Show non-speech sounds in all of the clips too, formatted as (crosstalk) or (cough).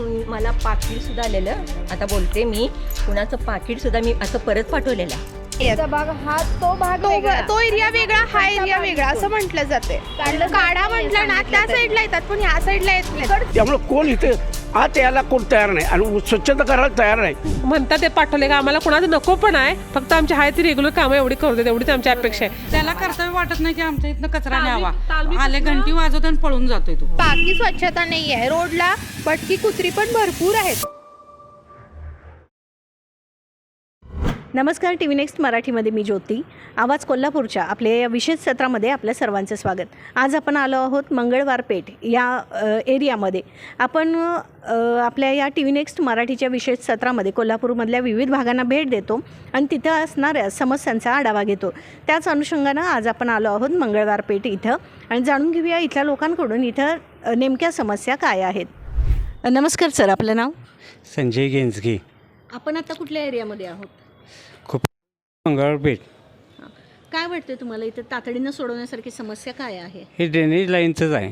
मला पाकिट सुद्धा आलेलं. आता बोलते मी कुणाचं पाकिट सुद्धा मी असं परत पाठवलेलं. याचा भाग हा तो भाग तो वेगळा. तो एरिया वेगळा हा एरिया वेगळा असं म्हटलं जाते काढा म्हटलं ना त्या साईडला येतात पण ह्या साईडला येत नाही त्यामुळे कोण इथे आत यायला कोण तयार नाही आणि स्वच्छता करायला तयार नाही. म्हणतात ते पाठवले का? आम्हाला कोणाचं नको पण आहे. फक्त आमची आहे ती रेग्युलर कामं एवढी करू देत एवढीच आमची अपेक्षा आहे. त्याला कर्तव्य वाटत नाही की आमच्या इथनं कचरा न्यावा. आले घंटी वाजवतो आणि पळून जातोय तो. बाकी स्वच्छता नाही आहे रोडला पटकी कुत्री पण भरपूर आहेत. नमस्कार टी व्ही नेक्स्ट मराठीमध्ये मी ज्योती. आवाज कोल्हापूरच्या आपल्या या विशेष सत्रामध्ये आपल्या सर्वांचं स्वागत. आज आपण आलो आहोत मंगळवार पेठ या एरियामध्ये. आपण आपल्या या टी व्ही नेक्स्ट मराठीच्या विशेष सत्रामध्ये कोल्हापूरमधल्या विविध भागांना भेट देतो आणि तिथं असणाऱ्या समस्यांचा आढावा घेतो. त्याच अनुषंगानं आज आपण आलो आहोत मंगळवार पेठ इथं आणि जाणून घेऊया इथल्या लोकांकडून इथं नेमक्या समस्या काय आहेत. नमस्कार सर आपलं नाव? संजय गेंजगे. आपण आता कुठल्या एरियामध्ये आहोत? मंगळपेठ काय वाटतं तुम्हाला इथं तातडीनं सोडवण्यासारखी समस्या काय आहे? हे ड्रेनेज लाईनचंच आहे.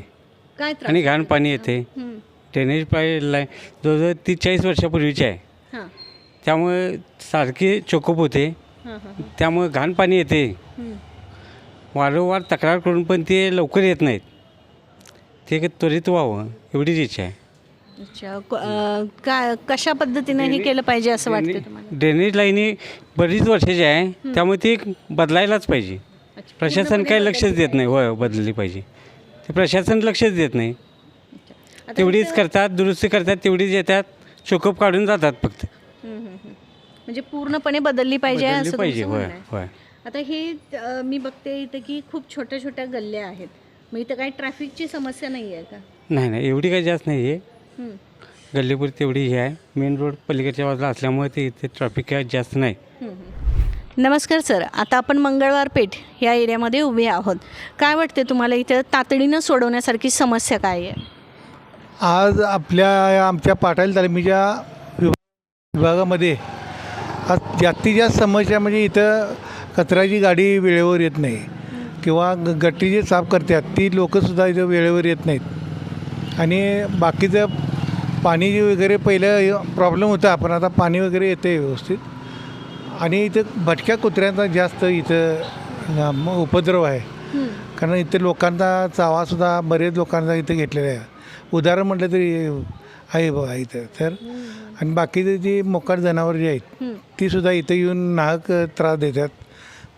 काय त्रास आणि घाण पाणी येते. हं, ड्रेनेज पाय लाईन जवळजवळ तीस चाळीस वर्षापूर्वीची आहे. हां. त्यामुळे सारखी चोकअप होते. हां हां त्यामुळे घाण पाणी येते. हं. वारंवार तक्रार करून पण ते लवकर येत नाहीत. ते त्वरित व्हावं एवढीच इच्छा आहे. अच्छा. क- अं, कशा पद्धतीने हे केलं पाहिजे असं वाटतं तुम्हाला? ड्रेनेज लाईनी बरीच वर्षाची आहे त्यामुळे ती बदलायलाच पाहिजे. अच्छा, प्रशासन काही लक्षच देत नाही. होय बदलली पाहिजे. ते प्रशासन लक्षच देत नाही. आता तेवढीच करतात दुरुस्ती करतात तेवढीच येतात चोकअप काढून जातात फक्त. हं, हं, हं. म्हणजे पूर्णपणे बदलली पाहिजे बदलली असं पाहिजे तुमचं होय म्हणणं आहे. होय. आता हे अं, मी बघते इथं की खूप छोट्या छोट्या गल्ल्या आहेत. मग इथं काही ट्रॅफिकची समस्या नाही आहे का? नाही नाही एवढी काही जास्त नाही आहे हं. गल्लीपूर तेवढी हे आहे. मेन रोड पलीकडच्या बाजूला असल्यामुळे ते इथे ट्रॅफिक काय जास्त नाही. नमस्कार सर आता आपण मंगळवार पेठ या एरियामध्ये उभे आहोत. काय वाटते तुम्हाला इथं तातडीनं सोडवण्यासारखी समस्या काय आहे? आज आपल्या आमच्या पाटाईल तालमीच्या विभा- विभागामध्ये आज जास्तीत जास्त समस्या म्हणजे इथं कचऱ्याची गाडी वेळेवर येत नाही. किंवा ग- गट्टी जी साफ करतात ती लोकंसुद्धा इथं वेळेवर येत नाहीत. आणि बाकीचं पाणी जे वगैरे पहिलं प्रॉब्लेम होता पण आता पाणी वगैरे येते व्यवस्थित. आणि इथं भटक्या कुत्र्यांचा जास्त इथं उपद्रव आहे. कारण इथे लोकांचा चावासुद्धा बरेच लोकांचा इथं घेतलेला आहे. उदाहरण म्हटलं तरी आहे बघा इथं तर आणि बाकीचे जी मोकाट जनावर जी आहेत ती सुद्धा इथं येऊन नाहक त्रास देतात.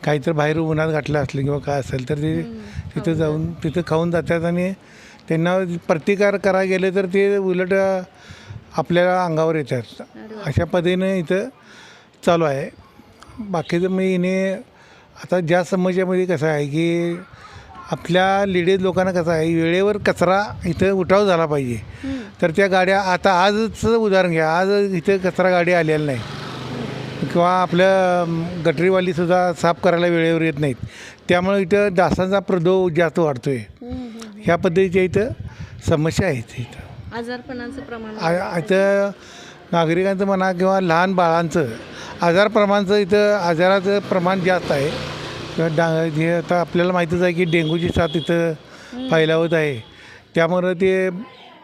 काहीतरी बाहेर उन्हात घातलं असलं किंवा काय असेल तर ते तिथं जाऊन तिथं खाऊन जातात आणि त्यांना प्रतिकार करायला गेले तर ते उलट आपल्याला अंगावर येतात. अशा पद्धतीनं इथं चालू आहे. बाकीचं मी हिने आता ज्या समस्यामध्ये कसं आहे की आपल्या लेडीज लोकांना कसं आहे वेळेवर कचरा इथं उठाव झाला पाहिजे. तर त्या गाड्या आता आजच उदाहरण घ्या. आज इथं कचरा गाडी आलेल्या नाही. किंवा आपल्या गटरीवालीसुद्धा साफ करायला वेळेवर येत नाहीत. त्यामुळे इथं डासांचा प्रदोष जास्त वाढतो आहे ह्या पद्धतीच्या इथं समस्या आहेत इथं. आजारपणाचं प्रमाण आ- इथं नागरिकांचं म्हणा किंवा लहान बाळांचं आजार प्रमाणचं इथं आजाराचं प्रमाण जास्त आहे. किंवा डा हे आता आपल्याला माहितीच आहे की डेंग्यूची साथ इथं फैलावत आहे. त्यामुळं ते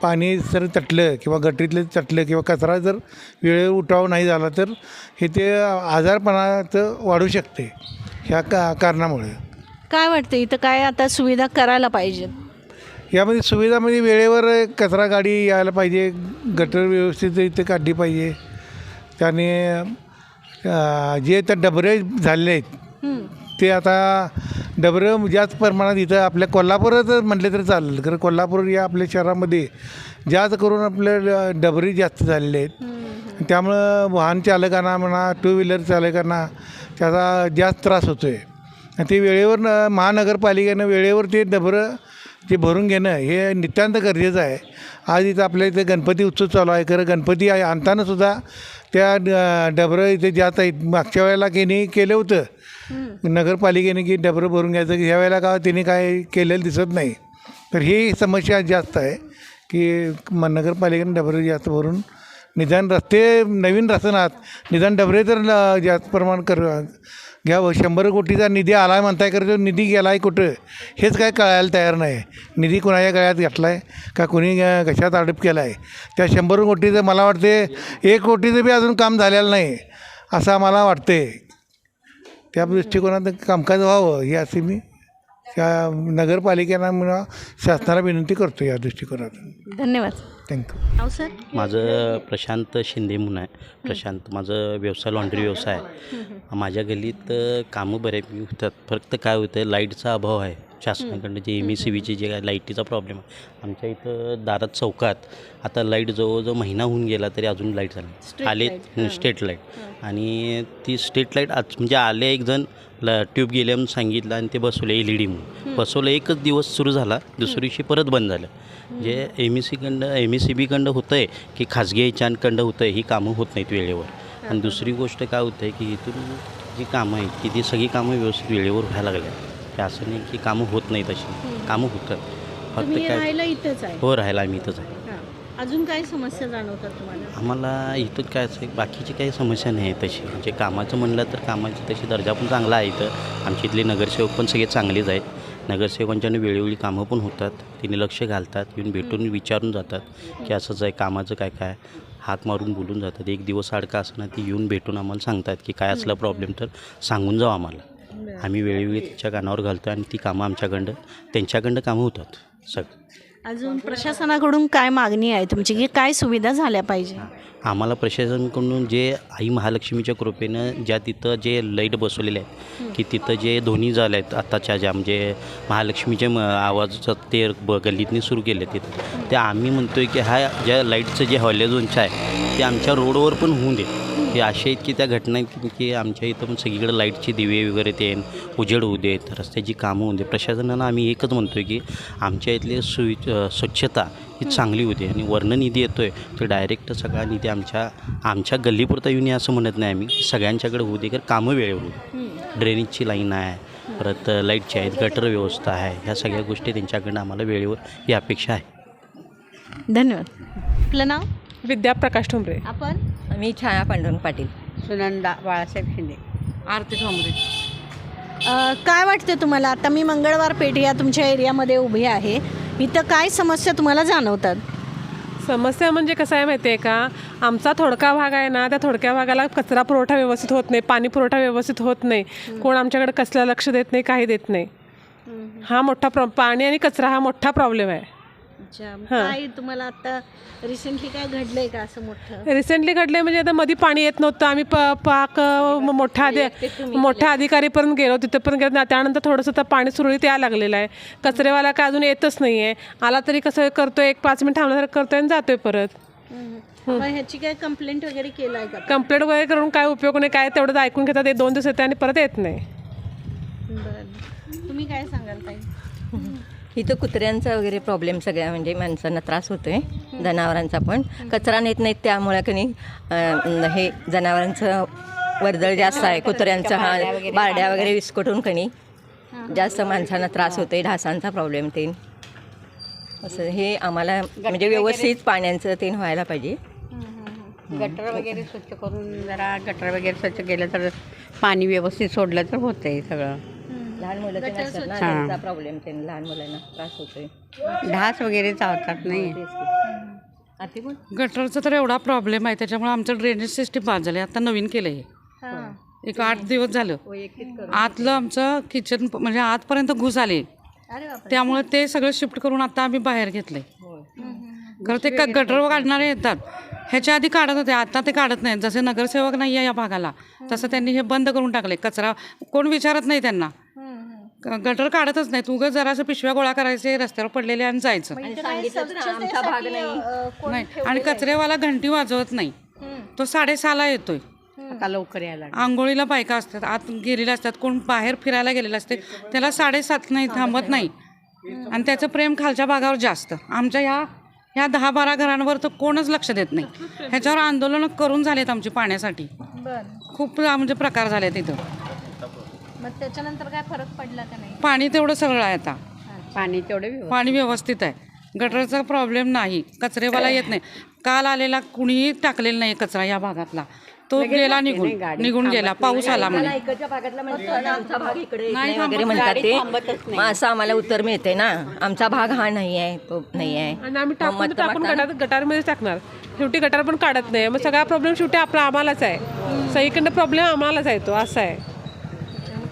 पाणी जर तटलं किंवा गटरीतलं तटलं किंवा कचरा जर वेळेवर उठाव नाही झाला तर हे ते आजारपणाचं वाढू शकते. ह्या का कारणामुळे. काय वाटतं इथं काय आता सुविधा करायला पाहिजेत? यामध्ये सुविधामध्ये वेळेवर कचरा गाडी यायला पाहिजे गटर व्यवस्थित इथे काढली पाहिजे. त्याने जे तर डबरे झालेले आहेत ते आता डबरं जास्त प्रमाणात इथं आपल्या कोल्हापूरात म्हटलं तर चालेल कारण कोल्हापूर या आपल्या शहरामध्ये जास्त करून आपल्या डबरी जास्त झालेले आहेत. त्यामुळं वाहन चालकांना म्हणा टू व्हीलर चालकांना त्याचा जास्त त्रास होतो आहे आणि ते वेळेवर महानगरपालिकेनं वेळेवर ते डबरं ते भरून घेणं हे नितांत गरजेचं आहे. आज इथं आपल्या इथे गणपती उत्सव चालू आहे. खरं गणपती आणताना सुद्धा त्या डबरं इथे जात आहेत मागच्या वेळेला केनी केलं होतं. नगरपालिकेने की डबरं भरून घ्यायचं की ह्या वेळेला का त्यांनी काय केलेलं दिसत नाही. तर ही समस्या जास्त आहे की म नगरपालिकेने डबरं जास्त भरून निदान रस्ते नवीन रचनात निदान डबरे तर जास्त प्रमाण कर घ्यावं. शंभर कोटीचा निधी आला आहे म्हणताय करतो निधी गेला आहे कुठं? हेच काय कळायला तयार नाही. निधी कुणाच्या गळ्यात घातला आहे का कुणी कशात अडप केला आहे त्या शंभर कोटीचं मला वाटते एक कोटीचं बी अजून काम झालेलं नाही असं आम्हाला वाटते त्या दृष्टिकोनात कामकाज व्हावं हे असे मी त्या नगरपालिकेला म्हणा शासनाला विनंती करतो या दृष्टिकोनातून. धन्यवाद. थँक्यू नाव सर? माझं प्रशांत शिंदे म्हणून आहे. प्रशांत माझं व्यवसाय लॉन्ड्री व्यवसाय आहे. माझ्या गल्लीत अ, कामं बऱ्यापैकी होतात. फक्त काय होतं लाईटचा अभाव आहे. शासनाकडनं जे एम ई सी बीचे जे काय लाईटीचा प्रॉब्लेम आहे. आमच्या इथं दारात चौकात आता लाइट जवळजवळ महिना होऊन गेला तरी अजून लाइट झाली आले स्टेट लाइट आणि ती स्टेट लाइट आज म्हणजे आले एक जण ल ट्यूब गेले म्हणून सांगितलं आणि ते बसवले एल ई डी म्हणून. बसवलं एकच दिवस सुरू झाला दुसऱ्या दिवशी परत बंद झालं. जे एम ई सीकडं एम ई सी बीकडं होतं आहे की खाजगी याच्याकडं होतं आहे ही कामं होत नाहीत वेळेवर. आणि दुसरी गोष्ट काय होतं आहे की इथून जी कामं आहेत की ती सगळी कामं व्यवस्थित वेळेवर व्हायला लागल्या की असं नाही की कामं होत नाहीत अशी कामं होतात फक्त तुम्ही काय राहायला इथंच आहे. हो राहायला आम्ही इथंच आहे. हां. अजून काय समस्या जाणवतात तुम्हाला? आम्हाला इथं काय असं बाकीची काही समस्या नाही आहे तशी. म्हणजे कामाचं म्हणलं तर कामाची तशी दर्जा पण चांगला आहे इथं. आमच्या इथले नगरसेवक पण सगळे चांगलेच आहेत. नगरसेवकांच्याने वेळोवेळी कामं पण होतात. तिने लक्ष घालतात. येऊन भेटून विचारून जातात की असंच आहे कामाचं काय काय? हाक मारून बोलून जातात. एक दिवस अडका असं ना ती येऊन भेटून आम्हाला सांगतात की काय असला प्रॉब्लेम तर सांगून जाऊ आम्हाला. आम्ही वेळोवेळी तिच्या कानावर घालतो आणि ती कामं आमच्याकडं त्यांच्याकडं कामं होतात. सगळं अजून प्रशासनाकडून काय मागणी आहे तुमची? की काय सुविधा झाल्या पाहिजे? आम्हाला प्रशासनाकडून जे आई महालक्ष्मीच्या कृपेनं ज्या तिथं जे लाइट बसवलेले आहेत की तिथं जे ध्वनी झाले आहेत आत्ताच्या ज्या म्हणजे महालक्ष्मीचे म आवाजाचं ते ब गल्लीतनी सुरू केले तिथं. ते आम्ही म्हणतोय की हा ज्या लाईटचं जे हॉलेझोनचं आहे ते आमच्या रोडवर पण होऊन दे. हे असे आहेत की त्या घटना आहेत की- की आमच्या इथं पण सगळीकडे लाईटचे दिवे वगैरे ते उजेड होऊ देत रस्त्याची कामं होऊ दे प्रशासनानं आम्ही एकच म्हणतोय की आमच्या इथली सुवि स्वच्छता ही चांगली होती आणि वर्ण निधी येतो आहे तो डायरेक्ट सगळा निधी आमच्या आमच्या गल्लीपुरता येऊन असं म्हणत नाही आम्ही. सगळ्यांच्याकडे होऊ दे कारण कामं वेळेवर होऊ. ड्रेनेजची लाईन आहे परत लाईटची आहेत गटर व्यवस्था आहे ह्या सगळ्या गोष्टी त्यांच्याकडनं आम्हाला वेळेवर ही अपेक्षा आहे. धन्यवाद. आपलं नाव? विद्या प्रकाश ठोंबरे. आपण? मी छाया पांडुरंग पाटील. सुनंदा बाळासाहेब शिंदे. आरती ठोंबरे अ, काय वाटतं तुम्हाला? आता मी मंगळवार पेठ या तुमच्या एरियामध्ये उभी आहे. इथं काय समस्या तुम्हाला जाणवतात? समस्या म्हणजे कसं आहे माहिती आहे का? आमचा थोडका भाग आहे ना त्या थोडक्या भागाला कचरा पुरवठा व्यवस्थित होत नाही पाणी पुरवठा व्यवस्थित होत नाही. कोण आमच्याकडे कसला लक्ष देत नाही काही देत नाही. हा मोठा प्रॉ पाणी आणि कचरा हा मोठा प्रॉब्लेम आहे. अच्छा काय तुम्हाला आता रिसेंटली काय घडलंय का असं मोठं? रिसेंटली घडले म्हणजे आता मध्ये पाणी येत नव्हतं. आम्ही प पाक अ, म- मोठ्या अधि मोठ्या अधिकारीपर्यंत गेलो. तिथं पण गेलो. त्यानंतर थोडंसं तर पाणी सुरळीत यायला लागलेलं आहे. कचरेवाला काय अजून येतच नाही आहे आला तरी कसं करतोय? एक पाच मिनिट थांबल्यासारखं करतोय आणि जातोय परत. मग ह्याची काय कंप्लेंट वगैरे केलाय का? कंप्लेंट वगैरे करून काय उपयोग नाही. काय तेवढंच ऐकून घेतात. एक दोन दिवस येते आणि परत येत नाही. बरं. तुम्ही काय सांगाल ताई? इथं कुत्र्यांचा वगैरे प्रॉब्लेम सगळ्या म्हणजे माणसांना त्रास होतोय जनावरांचा पण. कचरा नेत नाहीत त्यामुळे कणी हे जनावरांचं वर्दळ जास्त आहे कुत्र्यांचं हा बारड्या वगैरे विस्कटून कणी जास्त माणसांना त्रास होतोय ढासांचा प्रॉब्लेम ते असं हे आम्हाला म्हणजे व्यवस्थित पाण्याचं ते व्हायला पाहिजे. गटर वगैरे स्वच्छ करून जरा गटर वगैरे स्वच्छ केलं तर पाणी व्यवस्थित सोडलं तर होतंय सगळं. लहान मुलं ते नसतात ना त्यांचा प्रॉब्लेम लहान मुलांना त्रास होतोय. ढास वगैरे चावतात नाही आती बोल. गटरचा तर एवढा प्रॉब्लेम आहे त्याच्यामुळे आमचं ड्रेनेज सिस्टीम बाद झालं आता नवीन केलं हे. एक आठ दिवस झालं. आतलं आमचं किचन म्हणजे आतपर्यंत घुस आले. त्यामुळे ते सगळं शिफ्ट करून आता आम्ही बाहेर घेतलंय. खरं ते क- गटर काढणारे येतात. ह्याच्या आधी काढत होते आता ते काढत नाहीत. जसे नगरसेवक नाही आहे या भागाला तसं त्यांनी हे बंद करून टाकले कचरा कोण विचारत नाही त्यांना. गटर काढतच नाही उगाच जरासं पिशव्या गोळा करायचे रस्त्यावर पडलेले आणि जायचं. भाग नाही. आणि कचरेवाला घंटी वाजवत नाही. तो साडेसहाला येतोय. लवकर यायला आंघोळीला बायका असतात आत गेलेल्या असतात कोण बाहेर फिरायला गेलेलं असते त्याला साडेसात नाही थांबत नाही. आणि त्याचं प्रेम खालच्या भागावर जास्त. आमच्या ह्या ह्या दहा बारा घरांवर तर कोणच लक्ष देत नाही. ह्याच्यावर आंदोलनं करून झालेत आमची पाण्यासाठी. खूप म्हणजे प्रकार झाले तिथं मग त्याच्यानंतर काय फरक पडला का नाही? पाणी तेवढं सगळं आहे आता. पाणी तेवढं पाणी व्यवस्थित आहे. गटरचा प्रॉब्लेम नाही. कचरेवाला येत नाही. काल आलेला कुणीही टाकलेला नाही कचरा या भागातला. तो गेला निघून. निघून गेला. पाऊस आला म्हणे इकडच्या भागातला म्हणतात ना, आमचा भाग इकडे येत नाही नाही. वगैरे म्हणतात ते मग असं आम्हाला उत्तर मिळते ना. आमचा भाग हा नाही आहे तो नाही आहे. आणि आम्ही टाकून गटार गटारमध्ये टाकणार. शेवटी गटार पण काढत नाही. मग सगळा प्रॉब्लेम शेवटी आपला आम्हालाच आहे. सगळीकडनं प्रॉब्लेम आम्हालाच आहे तो. असं आहे.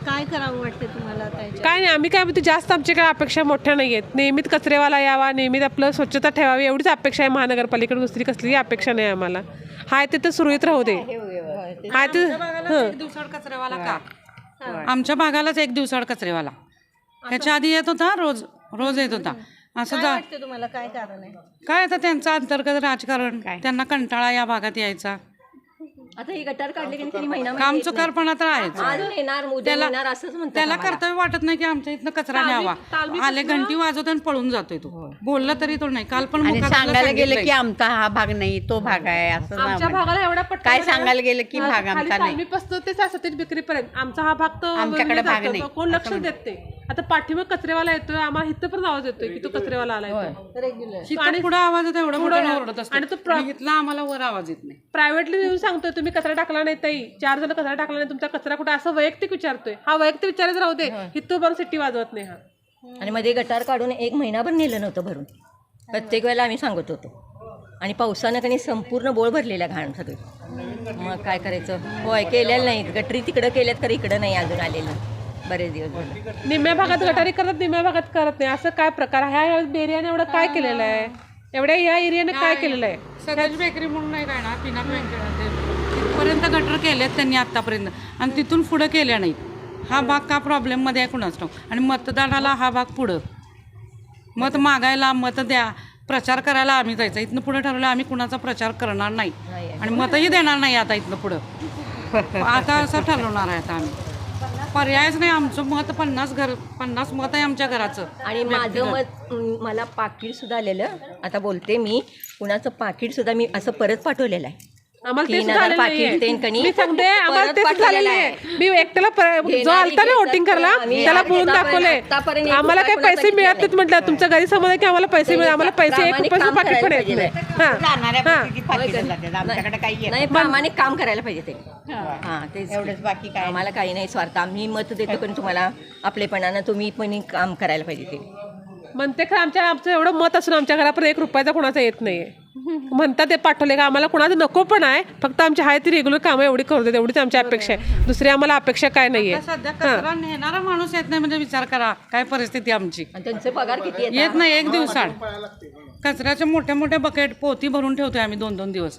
काय करावं वाटतं तुम्हाला त्याच्या काय नाही आम्ही काय म्हणतो जास्त आमच्या काय अपेक्षा मोठ्या नाही आहेत नेहमीत कचरेवाला यावा नेहमीत आपलं स्वच्छता ठेवावी एवढीच अपेक्षा आहे महानगरपालिकेकडे दुसरी कसलीही अपेक्षा नाही आम्हाला. हाय ते तर सुरळीत राहू दे. हाय ते हं. एक दिवसाड कचरेवाला का? आमच्या भागालाच एक दिवसाड कचरेवाला. ह्याच्या आधी येत होता रोज रोज येत होता. असं जा वाटतं तुम्हाला काय कारण आहे? काय आता त्यांचं अंतर्गत राजकारण त्यांना कंटाळा या भागात यायचा. आता ही गटार काढली की महिना काम आहेच. अजून येणार उद्या येणार असंच म्हणतात त्याला आम्हाला. कर्तव्य वाटत नाही की आमच्या इथनं कचरा न्यावा. आले घंटी वाजवतो आणि पळून जातोय तो. बोलला तरी तो नाही. काल पण आणि सांगायला गेलं की सांगितलंय. आमचा हा भाग नाही तो भाग आहे असं आमच्या भागाला एवढा पट्टा काय सांगायला गेलं की भाग आमचा नाही. तालमीपासून ते सतीश विक्रीपर्यंत. आमचा हा भाग तर आमच्याकडे भाग नाही. तो कोण लक्ष देत नाही. आता पाठीमाग कचरेवाला येतोय आम्हाला इथं पण आवाज येतोय की तो कचरेवाला आलाय तो. इथं पुढं आवाज येतो एवढं मोठं ओरडत असतो आणि तो आणि इथला आम्हाला वर आवाज येत नाही. प्रायव्हेटली येऊन सांगतोय तुम्ही कचरा टाकला नाही ताई. चार जण कचरा टाकला नाही तुमचा कचरा कुठे? असं वैयक्तिक विचारतोय. हा वैयक्तिक विचारच राहू दे इथं बरं सिट्टी वाजवत नाही हा. आणि मध्ये गटार काढून एक महिनाभर नेलं नव्हतं भरून. प्रत्येक वेळेला आम्ही सांगत होतो. आणि पावसानं कणी संपूर्ण बोळ भरलेल्या घाण सगळी. मग काय करायचं? होय केलेलं नाहीत. गटरी तिकडं केल्यात खरं इकडं नाही अजून आलेलं. बरेच दिवस झाले. निम्म्या भागात गटारी करत निम्म्या भागात करत नाही. असं काय प्रकार आहे? ह्या एरियाने एवढं काय केलेलं आहे? एवढ्या या एरियाने काय केलेलं आहे? सदाज बेकरी म्हणून नाही काय ना पिनाक व्यंकट तिथपर्यंत गटर केलेत त्यांनी आतापर्यंत. आणि तिथून पुढं केल्या नाहीत. हा भाग का प्रॉब्लेममध्ये आहे कुणाच ठाऊक? आणि मतदानाला हा भाग पुढं. मत मागायला मत द्या. प्रचार करायला आम्ही जायचं. इथनं पुढे ठरवलं आम्ही कुणाचा प्रचार करणार नाही. आणि मतही देणार नाही आता इथनं पुढं. आता असं ठरवणार आहे आता आम्ही. पर्यायच नाही आमचं मत पन्नास घर पन्नास मत आहे आमच्या घराचं. आणि माझं मत म, मला पाकिट सुद्धा आलेलं. आता बोलते मी कुणाचं पाकिट सुद्धा मी असं परत पाठवलेलं आहे. आम्हाला ते तीन सुद्धा हजार आलेलं पाकिट नाहीये. देईन कणी मी सांगते आम्हाला परत ते सुद्धा आलेलं पाठवलेलं आहे. मी एकट्याला पर- जो घेणारी आलता ना घेतात वोटिंग करायला आम्ही त्याला बोलून आतापर्यंत- दाखवले. आतापर्यंत एक आम्हाला रुपया काही पैसे कोणाचा मिळत नाहीत म्हटलं तुमच्या घरी समज आहे की आम्हाला पैसे मिळत आम्हाला पैसे एक प्रामाणिक रुपयाचं काम पाकिट पण येत करायला नाही पाहिजे. हां. जाणाऱ्या किती पाकिटं जातात आमच्याकडे काही येत नाही. प्रामाणिक काम करायला पाहिजे ते. हां. तेच एवढंच बाकी काय? आम्हाला काही नाही स्वार्थ. आम्ही मत देतो पण तुम्हाला आपलेपणानं तुम्ही पण काम करायला पाहिजे ते. म्हणते खरं आमच्या आमचं एवढं मत असून आमच्या घरापर्यंत एक रुपयाचा कोणाचा येत नाहीये. म्हणतात ते पाठवले का? आम्हाला कोणाचं नको पण आहे. फक्त आमची आहे ती रेग्युलर कामं एवढी करू देत एवढीच आमची अपेक्षा आहे. दुसरी आम्हाला अपेक्षा काय नाहीये. सध्या कचरा नेणारा माणूस येत नाही म्हणजे विचार करा काय परिस्थिती आमची? आणि त्यांचे पगार किती येत नाही एक दिवसाड कचऱ्याच्या मोठ्या मोठ्या बकेट पोती भरून ठेवतोय आम्ही दोन दोन दिवस.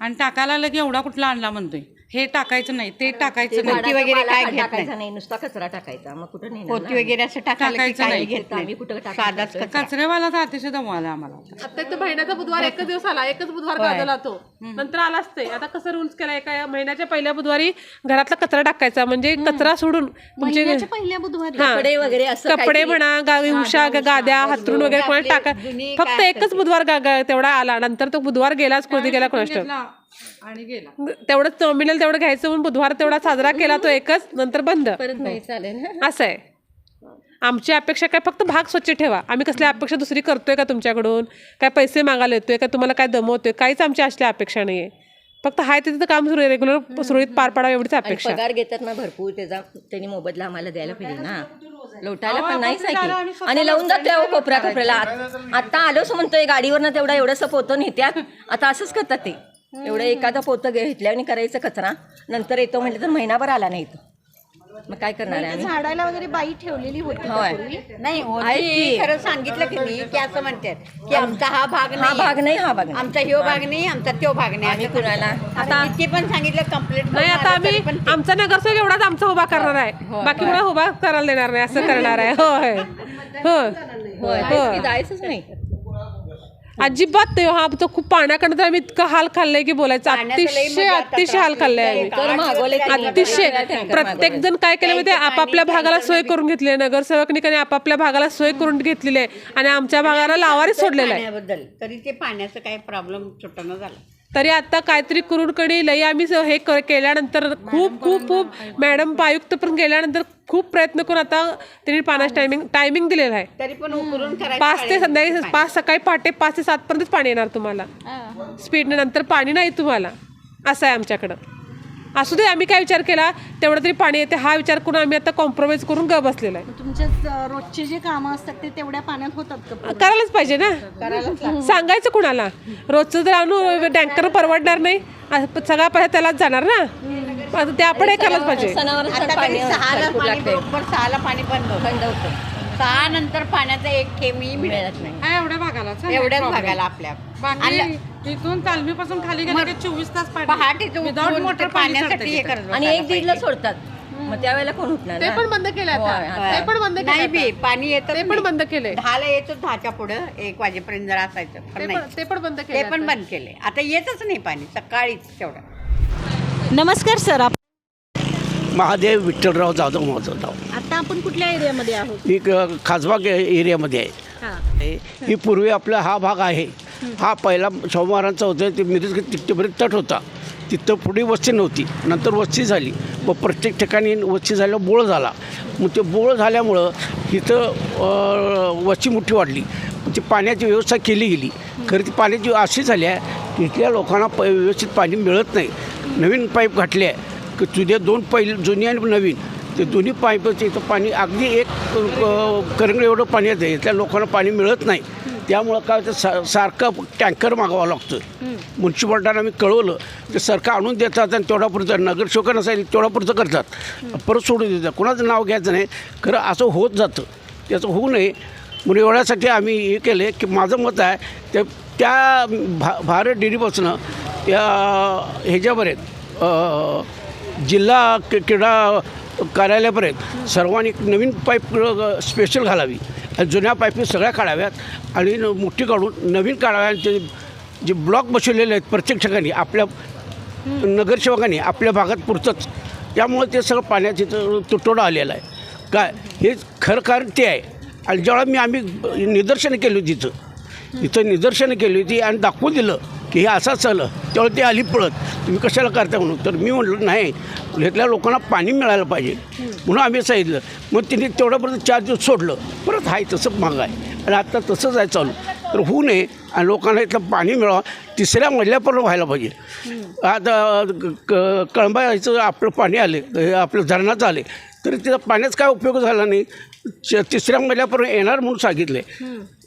आणि टाकायला आलं की एवढा कुठला आणला म्हणतोय. हे टाकायचं नाही ते टाकायचं नाही. झाडाचा वगैरे काय घेत टाकायचा नाही. नुसता कचरा टाकायचा. मग कुठं नेणार पोती? वगैरे असं टाकायला की टाकायचं काही नाही. घेत आम्ही नाही कुठं टाकायचं? साधाच कचरा. कचरेवाला तर अतिशय दमवाला आम्हाला. आता इथं महिन्याचा बुधवार एकच दिवस आला एकच बुधवार गाजला तो. नंतर आलाच ते आता कसं रूल्स केला एका महिन्याच्या पहिल्या बुधवारी घरातला कचरा टाकायचा. म्हणजे कचरा सोडून तुमचे महिन्याच्या पहिल्या बुधवारी. हा. कपडे वगैरे असं कपडे काहीतरी- म्हणा गावी उषा गाद्या हातरून वगैरे कोणाला टाका फक्त एकच बुधवार गा- गा- तेवढा आला. नंतर तो बुधवार गेलाच कोणती गेला. घेतला. आणि गेला. तेवढं नॉमिनल तेवढं घ्यायचं म्हणून बुधवार तेवढा साजरा केला तो एकच नंतर बंद. परत नाही चालेल. (laughs) असं आहे. आमची अपेक्षा काय फक्त भाग स्वच्छ ठेवा. आम्ही कसली अपेक्षा दुसरी करतोय का तुमच्याकडून? काय पैसे मागायला येतोय का? तुम्हाला काय दमवतोय? काहीच आमची असली अपेक्षा नाही आहे फक्त हाय तिथं काम सुरू रेग्युलर सुरळीत पार पाडावं एवढीच अपेक्षा. पगार घेतात ना भरपूर त्याचा त्यांनी मोबदला आम्हाला द्यायला पाहिजे ना. लोटायला पण आहे की. आणि लावून जाते अहो कोपऱ्या कोपऱ्याला. आत- आलोच म्हणतोय गाडीवरनं तेवढा एवढंसं पोतं नेत्यात. आता असंच करतात ते. एवढं एखादं पोतं घेतल्याने करायचं कचरा. नंतर येतो म्हटलं तर महिनाभर आला नाही तो मग काय करणार आहे आम्ही? झाडाला वगैरे बाई ठेवलेली होती का होय. पूर्वी? नाही होती. खरं सांगितलं की नाही की असं म्हणतात की आमचा हा भाग हा नाही. भाग नाही हा भाग नाही. आमचा ह्यो भाग नाही आमचा त्यो भाग नाही. आम्ही असं कुणाला आता किती पण सांगितलं कंप्लीट नाही आता आम्ही आमचा नगरसेवक एवढाच आमचा उभा करणार आहे. बाकी उभा करायला देणार नाही असं करणार आहे. होय होय. होय तेच की जायचंच नाही. अजिबात नाही. हा तो खूप पाण्याकडनं तर आम्ही इतकं हाल खाल्लंय की बोलायचं. अतिशय अतिशय हाल खाल्लंय आम्ही. तर मागवले त्यांनी. अतिशय. प्रत्येक जण काय केलं माहिती आपापल्या भागाला सोय करून घेतली आहे. नगरसेवकनिकांनी आपापल्या भागाला सोय करून घेतलेली आहे. आणि आमच्या भागाला लावारीच सोडलेलं आहे. तरी ते पाण्याचं काय प्रॉब्लेम सुटणं झालं. तरी आता काहीतरी करून कडी लई आम्ही स- हे क- केल्यानंतर खूप खूप खूप मॅडम आयुक्त पण गेल्यानंतर खूप प्रयत्न करून आता त्यांनी पाण्याचं टायमिंग टायमिंग दिलेलं आहे. तरी पण उकरून करायचं पाच ते संध्याकाळी पाच सकाळी पहाटे पाच ते सात पर्यंत पाणी येणार तुम्हाला. स्पीडने नंतर पाणी नाही तुम्हाला. असं आहे आमच्याकडं. असू दे आम्ही काय विचार केला तेवढं तरी पाणी येते. हा विचार करून आम्ही आता कॉम्प्रोमाइज करून ग बसलेलो आहे. तुमचे रोजचे जे कामं असतात ते तेवढ्या पाण्यात होतात का करायलाच पाहिजे ना. सांगायचं कुणाला? रोजचं जर आणू टँकर परवडणार नाही सगळा पैसा त्यालाच जाणार ना. ते आपण हे करायलाच पाहिजे. पाणी सहाला पाणी बंद होतं. थंड होतं सहा नंतर पाण्याचा एक थेंबही मिळत नाही. हा एवढ्या भागाला एवढ्याच भागाला आपल्या. आणि बाकी इथून तालमीपासून खाली गेलं की चोवीस तास पाणी पहाटेच Without उठून motor ते पाणी पाण्यासाठी हे करत आणि बसायला एक दीडला पाहिजे. सोडतात. मग त्यावेळेला कोण उठणार ते ना? पण बंद केलं होय, आता आता. ते पण बंद नाही केलं बी पाणी येतं ते पण बंद केलंय दहाला येतो दहाच्या पुढं एक वाजेपर्यंत जर असायचं. पण ते नाही. पण ते पण बंद ते केलं पण बंद केले. आता येतच नाही पाणी सकाळीच तेवढं. नमस्कार सर. आप- महादेव विठ्ठलराव जाधव महत्त्व आता आपण कुठल्या एरियामध्ये आहोत? ही क- खासबाग एरियामध्ये आहे. हां. आहे. ही पूर्वी आपला हा भाग आहे. हा पहिला सोमवारांचा होता ते मिरज तिथपर्यंत तट होता. तिथं पुढे वस्ती नव्हती. नंतर वस्ती झाली. व प्रत्येक ठिकाणी वस्ती झाल्यावर बोळ झाला. मग ते बोळ झाल्यामुळं इथं अ, वस्ती मोठी वाढली. ती पाण्याची व्यवस्था केली गेली. खरं ती पाण्याची अशी झाली आहे की इथल्या लोकांना प व्यवस्थित पाणी मिळत नाही. नवीन पाईप घातले आहे. की जुने दोन पैल जुनी आणि नवीन. ते दोन्ही पाईपचं इथं पाणी अगदी एक करंगड एवढं पाणी येतं इथल्या लोकांना पाणी मिळत नाही. त्यामुळं काय होतं सा सारखं टँकर मागावं लागतं म्युन्सिपाल्ट्यांना आम्ही कळवलं ते सरकार आणून देतात आणि तेवढापुरतं नगरसेवक नसेल तेवढापुरतं करतात. परत सोडून देतात. कोणाचं नाव घ्यायचं नाही. खरं असं होत जातं. त्याचं होऊ नये. म्हणून एवढ्यासाठी आम्ही हे केले की माझं मत आहे ते त्या भा भारत डेअरीपासनं त्या ह्याच्यापर्यंत अ, जिल्हा क्री- क्रीडा कार्यालयापर्यंत सर्वांनी एक नवीन पाईप स्पेशल घालावी. आणि जुन्या पाईपी सगळ्या काढाव्यात आणि मोठी काढून नवीन काढाव्या जे ब्लॉक बसवलेले आहेत प्रत्येक ठिकाणी आपल्या नगरसेवकांनी आपल्या भागात पुरतंच. त्यामुळे ते सगळं पाण्याचं तुटवडा आलेला आहे. काय? हे खरं कारण ते आहे. आणि जेव्हा मी आम्ही निदर्शनं केली होती तिथं इथं निदर्शनं केली होती आणि दाखवून दिलं. की हे असंच चाललं. त्यावेळी ते आली पळत. तुम्ही कशाला करता म्हणून? तर मी म्हटलं नाही इथल्या लोकांना पाणी मिळायला पाहिजे. म्हणून आम्ही सांगितलं. मग तिने तेवढ्यापर्यंत चार दिवस सोडलं. परत आहे तसं महाग आहे. आणि आत्ता तसंच आहे चालू. तर होऊ नये. आणि लोकांना इथलं पाणी मिळावं. तिसऱ्या मजल्यापर्यंत व्हायला पाहिजे. आता क- क- याचं आपलं पाणी आले. हे आपलं धरणाचं आले. तरी त्याचा पाण्याचा काय उपयोग झाला नाही. च- तिसऱ्या मजल्यापर्यंत येणार म्हणून सांगितले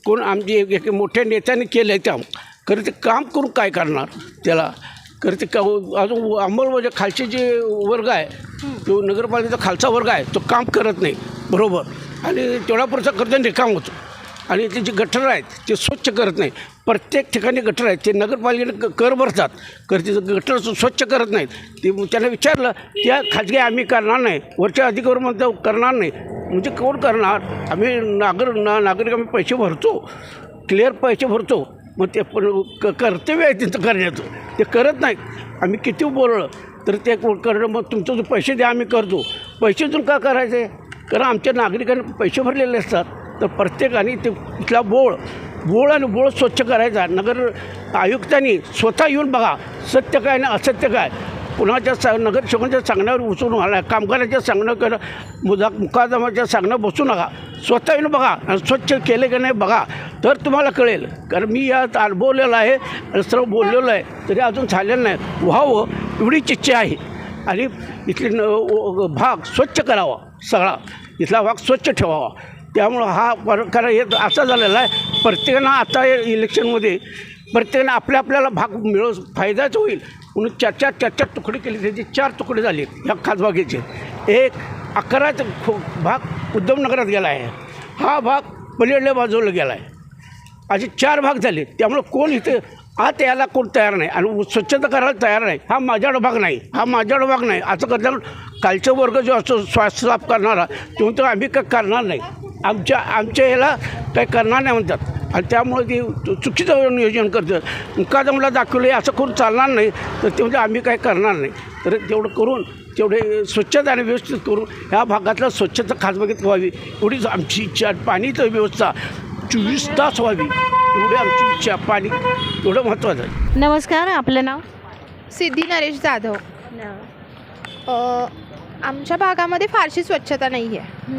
कोण आमचे एक मोठ्या नेत्याने केलं आहे त्या खरं ते काम करून काय करणार त्याला? खरं ते का हो, अजून अंमलबजावणी खालचे जे वर्ग आहे तो नगरपालिकेचा खालचा वर्ग आहे तो काम करत नाही. बरोबर. आणि तेवढ्यापुरता करताना रिकाम होतो. आणि ते जे गटर आहेत ते स्वच्छ करत नाही. प्रत्येक ठिकाणी गटर आहेत ते नगरपालिकेने कर भरतात. कर ते गटर स्वच्छ करत नाहीत. ते त्यांना विचारलं त्या खाजगी आम्ही करणार नाही. वरच्या अधिकार म्हणता करणार नाही. म्हणजे कोण करणार? आम्ही नागर ना नागरिक आम्ही पैसे भरतो. क्लिअर पैसे भरतो. मग ते पण क कर्तव्य आहे तिथं करण्याचं. ते करत नाही आम्ही किती बोललं तर ते करणं मग तुमचं जो पैसे द्या आम्ही करतो. पैसे देऊन का करायचे? कारण आमच्या नागरिकांनी पैसे भरलेले असतात. तर प्रत्येकाने ते इथला बोळ बोळ आणि बोळ स्वच्छ करायचा. नगर आयुक्तांनी स्वतः येऊन बघा सत्य काय ना असत्य काय. कुणाच्या सा नगरसेवकांच्या सांगण्यावर उचलून आला कामगाराच्या सांगण्यावर मुदा मुकादमाच्या सांगणं बसू नका. स्वतः येऊन बघा आणि स्वच्छ केले की नाही बघा. तर तुम्हाला कळेल कारण मी यात अनुभवलेलं आहे आणि सर्व बोललेलं आहे तरी अजून झालेलं नाही. व्हावं एवढीच इच्छा आहे. आणि इथले न भाग स्वच्छ करावा सगळा. इथला भाग स्वच्छ ठेवावा. त्यामुळं हा प्रकार हे असा झालेला आहे प्रत्येकानं आता इलेक्शनमध्ये प्रत्येकानं आपल्या आपल्याला भाग मिळव फायदाच होईल. म्हणून चार चार चार चार तुकडे केले त्याचे चार तुकडे झाले ह्या खासबागेचे. एक अकराचा खो भाग उद्धवनगरात गेला आहे. हा भाग पलीकडल्या बाजूला गेला आहे. असे चार भाग झाले. त्यामुळं कोण इथे आत यायला कोण तयार नाही आणि स्वच्छता करायला तयार नाही हा माझ्याकडं भाग नाही. हा माझ्याकडं भाग नाही. असं करताना कालचा वर्ग जो असतो श्वास साफ करणारा तो आम्ही काय करणार नाही. आमच्या आमच्या याला काही करणार नाही म्हणतात. आणि त्यामुळे ते चुकीचं नियोजन करतं मुकादमला दाखवले असं करून चालणार नाही. तर ते म्हणजे आम्ही काय करणार नाही. तर तेवढं करून तेवढे स्वच्छता आणि व्यवस्थित करून ह्या भागातला स्वच्छता खासबागेत व्हावी एवढीच आमची इच्छा. पाणीचं व्यवस्था चोवीस तास व्हावी. एवढी आमची इच्छा पाणी एवढं महत्त्वाचं आहे. नमस्कार आपलं नाव? सिद्धी नरेश जाधव. अ, आमच्या भागामध्ये फारशी स्वच्छता नाही आहे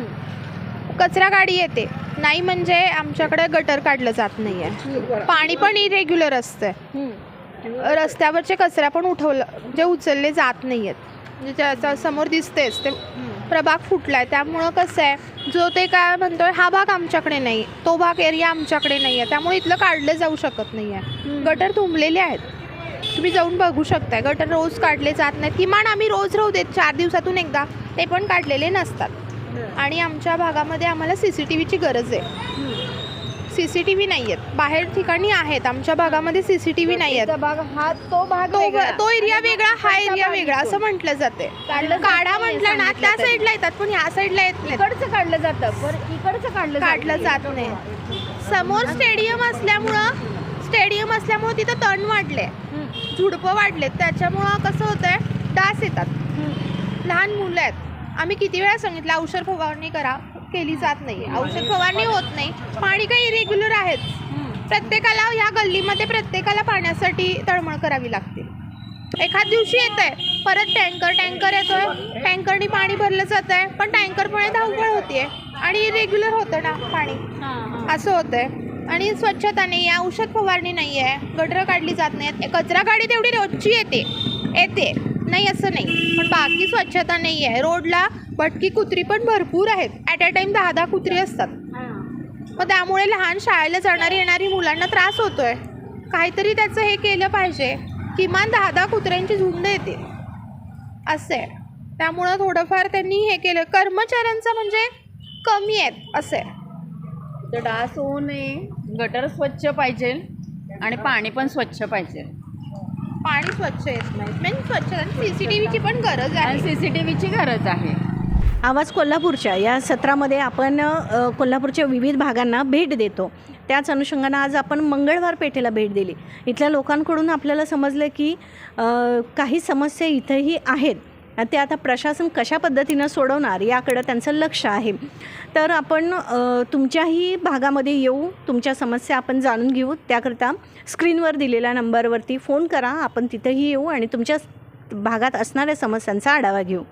कचरा गाडी येते. नाही म्हणजे आमच्याकडे गटर काढलं जात नाही आहे पाणी पण इरेग्युलर असतं रस्त्यावरचे कचरा पण उठवलं जे उचलले जात नाही आहेत म्हणजे ज्याचा समोर दिसतेच ते प्रभाग फुटलाय. त्यामुळं कसं आहे जो ते काय म्हणतोय हा भाग आमच्याकडे नाही तो भाग एरिया आमच्याकडे नाही आहे त्यामुळे इथलं काढलं जाऊ शकत नाही आहे गटर तुंबलेले आहेत. तुम्ही जाऊन बघू शकताय. गटर रोज काढले जात नाहीत. किमान आम्ही रोज राहू देत चार दिवसातून एकदा. ते पण काढलेले नसतात. आणि आमच्या भागामध्ये आम्हाला सी सी टी व्हीची गरज आहे. सी सी टी व्ही नाही आहेत बाहेर ठिकाणी आहेत. आमच्या भागामध्ये सी सी टी व्ही नाही आहेत भाग हा तो भाग तो तो एरिया वेगळा हा एरिया वेगळा असं म्हटलं जाते काढा म्हटलं ना त्या साईडला येतात पण ह्या साईडला येत नाही इकडचं काढलं जातं पण इकडचं काढलं काढलं जात नाही. समोर स्टेडियम असल्यामुळं स्टेडियम असल्यामुळं तिथं तण वाढले झुडपं वाढलेत. त्याच्यामुळं कसं होतंय डास येतात. लहान मुलं आहेत. आम्ही किती वेळा सांगितलं औषध फवारणी करा केली जात नाही. औषध फवारणी होत नाही. पाणी काही इरेग्युलर आहेच प्रत्येकाला ह्या गल्लीमध्ये प्रत्येकाला पाण्यासाठी तळमळ करावी लागते. एखाद दिवशी येत आहे परत टँकर टँकर येतोय टँकरनी पाणी भरलं जात आहे पण टँकरमुळे धावपळ होतीये आणि रेग्युलर होतं ना पाणी. असं होतंय. आणि स्वच्छता नाही आहे औषध फवारणी नाही आहे गटरं काढली जात नाहीत कचरा गाडी तेवढी रोजची येते. येते. नाही असं नाही. पण बाकी स्वच्छता नाही आहे. रोडला भटकी कुत्री पण भरपूर आहेत. ॲट अ टाईम दहा दहा कुत्री असतात. मग त्यामुळे लहान शाळेला जाणारी येणारी मुलांना त्रास होतोय. काहीतरी त्याचं हे केलं पाहिजे. किमान दहा दहा कुत्र्यांची झुंड येते. असं आहे. त्यामुळं थोडंफार त्यांनी हे केलं. कर्मचाऱ्यांचं म्हणजे कमी आहेत. असं आहे. तर डास होऊ नये. गटर स्वच्छ पाहिजे. आणि पाणी पण स्वच्छ पाहिजे. पाणी स्वच्छ येत नाही मेन स्वच्छ सी सी टी व्हीची पण गरज आणि आहे. सी सी टी व्हीची गरज आहे. आवाज कोल्हापूरच्या या सत्रामध्ये आपण अ, कोल्हापूरच्या विविध भागांना भेट देतो. त्याच अनुषंगानं आज आपण मंगळवार पेठेला भेट दिली. इथल्या लोकांकडून आपल्याला समजलं की अ, काही समस्या इथंही आहेत. आणि ते आता प्रशासन कशा पद्धतीनं सोडवणार याकडं त्यांचं लक्ष आहे. तर आपण अ, तुमच्याही भागामध्ये येऊ तुमच्या समस्या आपण जाणून घेऊ. त्याकरता स्क्रीनवर दिलेल्या नंबरवरती फोन करा. आपण तिथंही येऊ आणि तुमच्या भागात असणाऱ्या समस्यांचा आढावा घेऊ.